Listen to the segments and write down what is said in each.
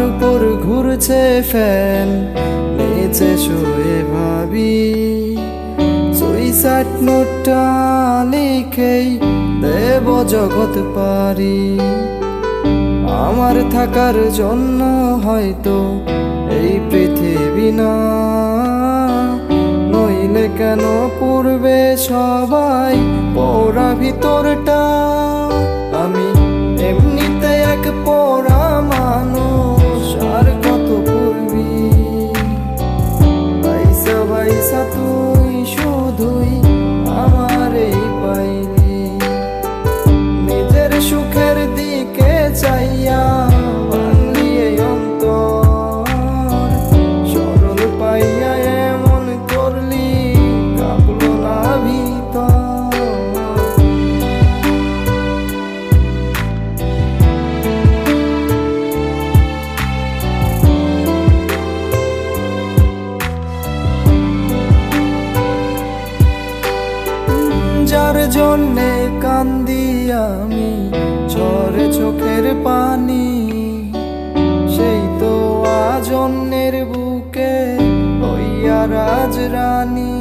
উপর ঘুরছে ফ্যান, নিচে শুয়ে ভাবি। সুইসাইড নোটটা লিখেই দেব জগৎ পারি। আমার থাকার জন্য হয়তো এই পৃথিবী না। নইলে কেন পূর্বে সবাই পড়া ভিতরটা জন্যে কান্দি আমি, ঝরে চোখের পানি। সেই তো আজ অন্যের বুকে হইয়া রাজ রানী।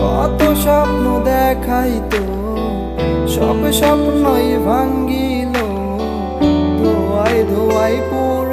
কত স্বপ্ন দেখাইতো সব স্বপ্নই ভাঙ্গিল। ধোয়াই ধোয়াই পড়ে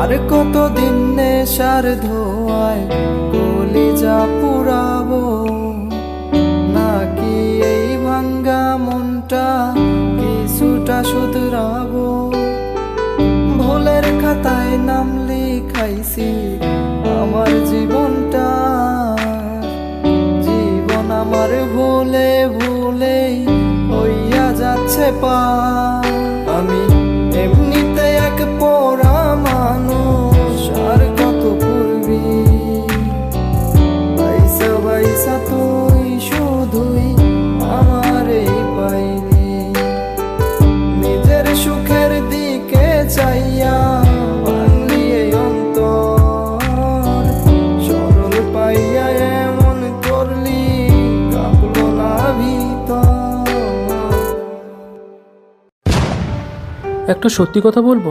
আর কতদিন নেশার ধোয়ায় কলিজা পুরাবো? নাকি এই ভাঙ্গা মনটা কিছুটা শুধরাবো? ভুলের খাতায় নাম লিখাইছি আমার জীবনটা। জীবন আমার ভুলে ভুলেই হইয়া যাচ্ছে পা। একটা সত্যি কথা বলব?